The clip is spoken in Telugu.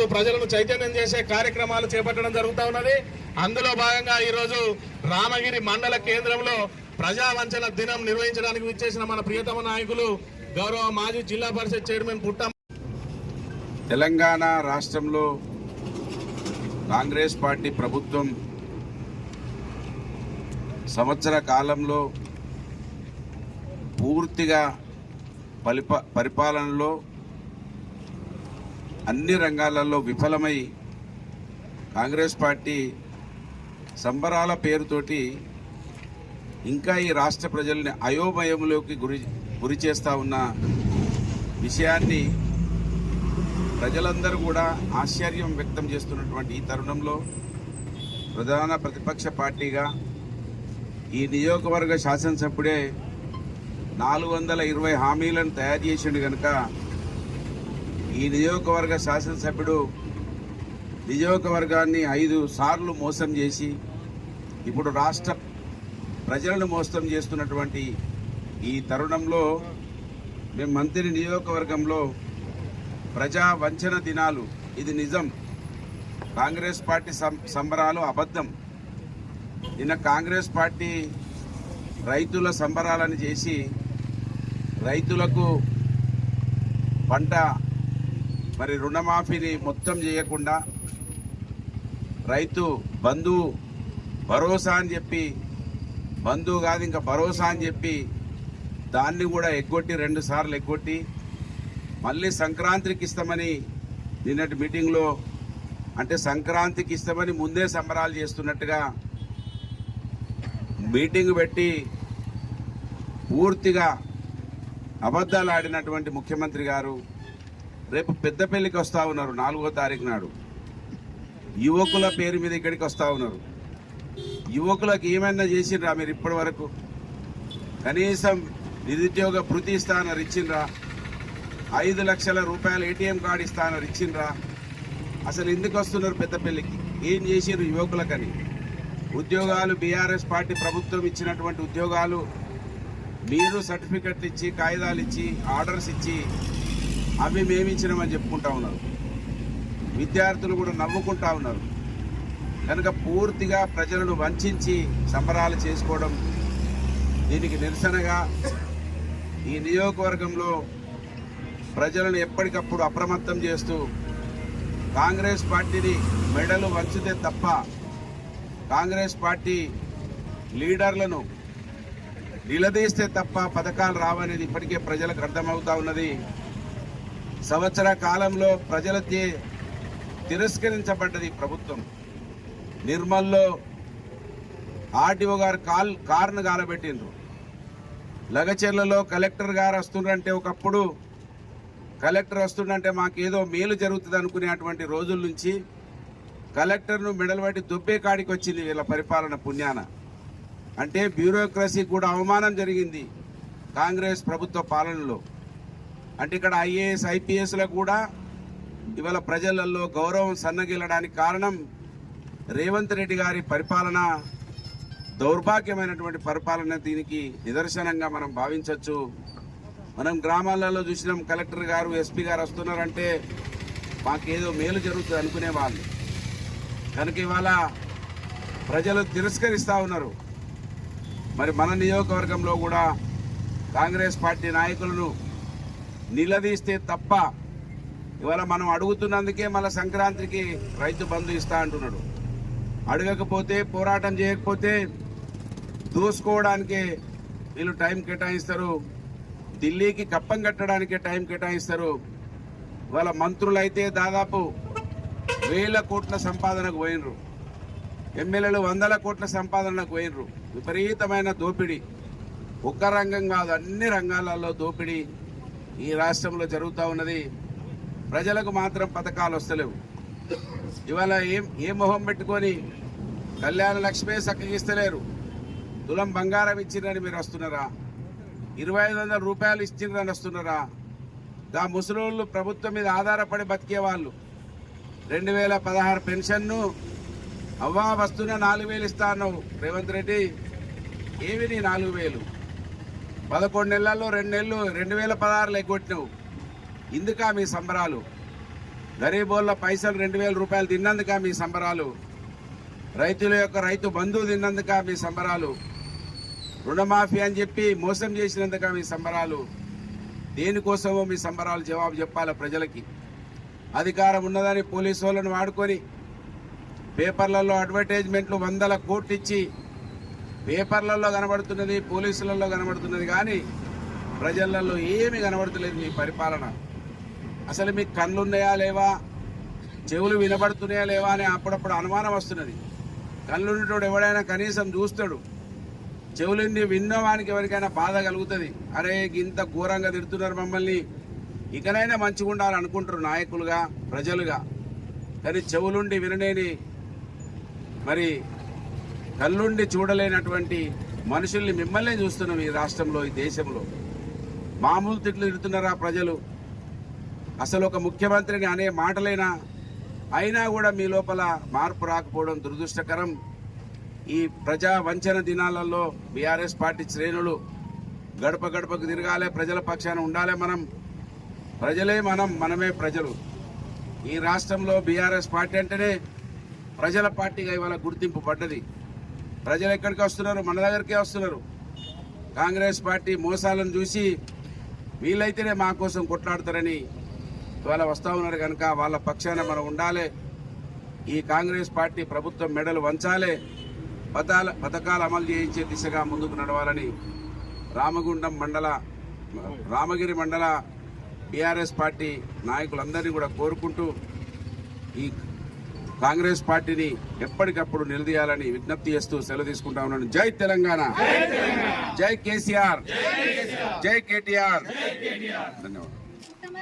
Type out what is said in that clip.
చేస్తూ ప్రజలను చైతన్యం చేసే కార్యక్రమాలు చేపట్టడం జరుగుతూ ఉన్నది. అందులో భాగంగా ఈరోజు రామగిరి మండల కేంద్రంలో ప్రజా వంచన దినం నిర్వహించడానికి విచ్చేసిన మన ప్రియతమ నాయకులు గౌరవ మాజీ జిల్లా పరిషత్ చైర్మన్ పుట్ట తెలంగాణ రాష్ట్రంలో కాంగ్రెస్ పార్టీ ప్రభుత్వం సంవత్సర కాలంలో పూర్తిగా పరిప పరిపాలనలో అన్ని రంగాలలో విఫలమై కాంగ్రెస్ పార్టీ సంబరాల పేరుతోటి ఇంకా ఈ రాష్ట్ర ప్రజల్ని అయోమయంలోకి గురి గురి చేస్తా ఉన్న విషయాన్ని ప్రజలందరూ కూడా ఆశ్చర్యం వ్యక్తం చేస్తున్నటువంటి ఈ తరుణంలో ప్రధాన ప్రతిపక్ష పార్టీగా ఈ నియోజకవర్గ శాసనసభ్యుడే నాలుగు వందల ఇరవై హామీలను తయారు చేసిండు కనుక ఈ నియోజకవర్గ శాసనసభ్యుడు నియోజకవర్గాన్ని ఐదు సార్లు మోసం చేసి ఇప్పుడు రాష్ట్ర ప్రజలను మోసం చేస్తున్నటువంటి ఈ తరుణంలో మేము మంత్రి నియోజకవర్గంలో ప్రజా వంచన దినాలు. ఇది నిజం. కాంగ్రెస్ పార్టీ సం- సంబరాలు అబద్ధం. నిన్న కాంగ్రెస్ పార్టీ రైతుల సంబరాలను చేసి రైతులకు పంట మరి రుణమాఫీని మొత్తం చేయకుండా రైతు బంధు భరోసా అని చెప్పి బంధువు కాదు ఇంకా భరోసా అని చెప్పి దాన్ని కూడా ఎగ్గొట్టి రెండు సార్లు ఎగ్గొట్టి మళ్ళీ సంక్రాంతికి ఇస్తామని నిన్నటి మీటింగ్లో అంటే సంక్రాంతికి ఇస్తామని ముందే సంబరాలు చేస్తున్నట్టుగా మీటింగ్ పెట్టి పూర్తిగా అబద్ధాలు ఆడినటువంటి ముఖ్యమంత్రి గారు రేపు పెద్దపల్లికి వస్తూ ఉన్నారు నాలుగో తారీఖు నాడు. యువకుల పేరు మీద ఇక్కడికి వస్తూ ఉన్నారు. యువకులకు ఏమైనా చేసిండ్రా మీరు ఇప్పటి వరకు కనీసం నిరుద్యోగ భృతి ఇస్తానని ఇచ్చిండ్రా? ఐదు లక్షల రూపాయల ఏటీఎం కార్డు ఇస్తానని ఇచ్చిండ్రా? అసలు ఎందుకు వస్తున్నారు పెద్దపల్లికి ఏం చేసిర్రు యువకులకని? ఉద్యోగాలు బీఆర్ఎస్ పార్టీ ప్రభుత్వం ఇచ్చినటువంటి ఉద్యోగాలు మీరు సర్టిఫికెట్లు ఇచ్చి కాగితాలు ఇచ్చి ఆర్డర్స్ ఇచ్చి అవి మేమించినమని చెప్పుకుంటా ఉన్నారు. విద్యార్థులు కూడా నవ్వుకుంటా ఉన్నారు. కనుక పూర్తిగా ప్రజలను వంచి సంబరాలు చేసుకోవడం దీనికి నిరసనగా ఈ నియోజకవర్గంలో ప్రజలను ఎప్పటికప్పుడు అప్రమత్తం చేస్తూ కాంగ్రెస్ పార్టీని మెడలు వంచితే తప్ప కాంగ్రెస్ పార్టీ లీడర్లను నిలదీస్తే తప్ప పథకాలు రావనేది ఇప్పటికే ప్రజలకు అర్థమవుతా ఉన్నది. సంవత్సర కాలంలో ప్రజలచే తిరస్కరించబడ్డది ప్రభుత్వం. నిర్మల్లో ఆర్టీఓ గారు కాల్ కారును గాలబెట్టిండ్రు. లగచెర్లలో కలెక్టర్ గారు వస్తుండంటే ఒకప్పుడు కలెక్టర్ వస్తుండంటే మాకేదో మేలు జరుగుతుంది అనుకునేటువంటి రోజుల నుంచి కలెక్టర్ను మెడలబట్టి దుబ్బే కాడికి వచ్చింది వీళ్ళ పరిపాలన పుణ్యాన. అంటే బ్యూరోక్రసీ కూడా అవమానం జరిగింది కాంగ్రెస్ ప్రభుత్వ పాలనలో. అంటే ఇక్కడ ఐఏఎస్ ఐపీఎస్లో కూడా ఇవాళ ప్రజలలో గౌరవం సన్నగిల్లడానికి కారణం రేవంత్ రెడ్డి గారి పరిపాలన దౌర్భాగ్యమైనటువంటి పరిపాలన దీనికి నిదర్శనంగా మనం భావించవచ్చు. మనం గ్రామాలలో చూసినాం కలెక్టర్ గారు ఎస్పీ గారు వస్తున్నారంటే మాకేదో మేలు జరుగుతుంది అనుకునేవాళ్ళు కనుక ఇవాళ ప్రజలు తిరస్కరిస్తూ ఉన్నారు. మరి మన నియోజకవర్గంలో కూడా కాంగ్రెస్ పార్టీ నాయకులను నిలదీస్తే తప్ప ఇవాళ మనం అడుగుతున్నందుకే మళ్ళీ సంక్రాంతికి రైతు బంధు ఇస్తా అంటున్నాడు. అడగకపోతే పోరాటం చేయకపోతే దూసుకోవడానికే వీళ్ళు టైం కేటాయిస్తారు. ఢిల్లీకి కప్పం కట్టడానికే టైం కేటాయిస్తారు. వాళ్ళ మంత్రులైతే దాదాపు వేల కోట్ల సంపాదనకు పోయినరు. ఎమ్మెల్యేలు వందల కోట్ల సంపాదనకు పోయినరు. విపరీతమైన దోపిడీ. ఒక్క రంగం కాదు అన్ని రంగాలలో దోపిడీ. ఈ రాష్ట్రంలో జరుగుతూ ఉన్నది ప్రజలకు మాత్రం పథకాలు వస్తలేవు. ఇవాళ ఏం ఏ మొహం పెట్టుకొని కళ్యాణ లక్ష్మే చక్కగిస్తలేరు తులం బంగారం ఇచ్చిందని మీరు వస్తున్నారా? ఇరవై ఐదు వందల రూపాయలు ఇచ్చిందని వస్తున్నారా? దా ముసలోళ్ళు ప్రభుత్వం మీద ఆధారపడి బతికే వాళ్ళు. రెండు వేల పదహారు పెన్షన్ను అవ్వా వస్తున్న నాలుగు వేలు ఇస్తా అన్నావు రేవంత్ రెడ్డి. ఏవి నీ నాలుగు వేలు? పదకొండు నెలల్లో రెండు నెలలు రెండు వేల పదహారులు ఎగ్గొట్టినావు. ఇందుకా మీ సంబరాలు? గరీబోళ్ళ పైసలు రెండు వేల రూపాయలు తిన్నందుక మీ సంబరాలు? రైతుల యొక్క రైతు బంధువు తిన్నందుక మీ సంబరాలు? రుణమాఫీ అని చెప్పి మోసం చేసినందుక మీ సంబరాలు? దేనికోసమో మీ సంబరాలు? జవాబు చెప్పాలి ప్రజలకి? అధికారం ఉన్నదని పోలీసు వాళ్ళను వాడుకొని పేపర్లలో అడ్వర్టైజ్మెంట్లు వందల కోట్లు ఇచ్చి పేపర్లలో కనబడుతున్నది పోలీసులలో కనబడుతున్నది కానీ ప్రజలలో ఏమీ కనబడుతులేదు మీ పరిపాలన. అసలు మీకు కళ్ళున్నాయా లేవా? చెవులు వినబడుతున్నాయా లేవా అని అప్పుడప్పుడు అనుమానం వస్తున్నది. కళ్ళు ఎవడైనా కనీసం చూస్తాడు. చెవులుండి విన్నవానికి ఎవరికైనా బాధ కలుగుతుంది. అరే ఇంత ఘోరంగా తిడుతున్నారు మమ్మల్ని. ఇకనైనా మంచిగా ఉండాలని అనుకుంటారు నాయకులుగా ప్రజలుగా. కానీ చెవులుండి వినలేని మరి కళ్ళుండి చూడలేనటువంటి మనుషుల్ని మిమ్మల్ని చూస్తున్నాం ఈ రాష్ట్రంలో ఈ దేశంలో. మామూలు తిట్లు తిడుతున్నారా ప్రజలు? అసలు ఒక ముఖ్యమంత్రిని అనే మాటలైనా అయినా కూడా మీ లోపల మార్పు రాకపోవడం దురదృష్టకరం. ఈ ప్రజా వంచన దినాలలో బీఆర్ఎస్ పార్టీ శ్రేణులు గడప గడపకు తిరగాలి ప్రజల పక్షాన ఉండాలి మనం. ప్రజలే మనం మనమే ప్రజలు. ఈ రాష్ట్రంలో బీఆర్ఎస్ పార్టీ అంటేనే ప్రజల పార్టీగా ఇవాళ గుర్తింపు పడ్డది. ప్రజలు ఎక్కడికి వస్తున్నారు? మన దగ్గరికే వస్తున్నారు. కాంగ్రెస్ పార్టీ మోసాలను చూసి వీళ్ళైతేనే మా కోసం కొట్లాడతారని ఇవాళ వస్తూ ఉన్నారు కనుక వాళ్ళ పక్షాన మనం ఉండాలి. ఈ కాంగ్రెస్ పార్టీ ప్రభుత్వం మెడలు వంచాలి. పథాల పథకాలు అమలు చేయించే దిశగా ముందుకు నడవాలని రామగుండం మండల రామగిరి మండల బీఆర్ఎస్ పార్టీ నాయకులందరినీ కూడా కోరుకుంటూ ఈ కాంగ్రెస్ పార్టీని ఎప్పటికప్పుడు నిలదీయాలని విజ్ఞప్తి చేస్తూ సెలవు తీసుకుంటా ఉన్నాను. జై తెలంగాణ. జై కేసీఆర్. జై కేటీఆర్. ధన్యవాదాలు.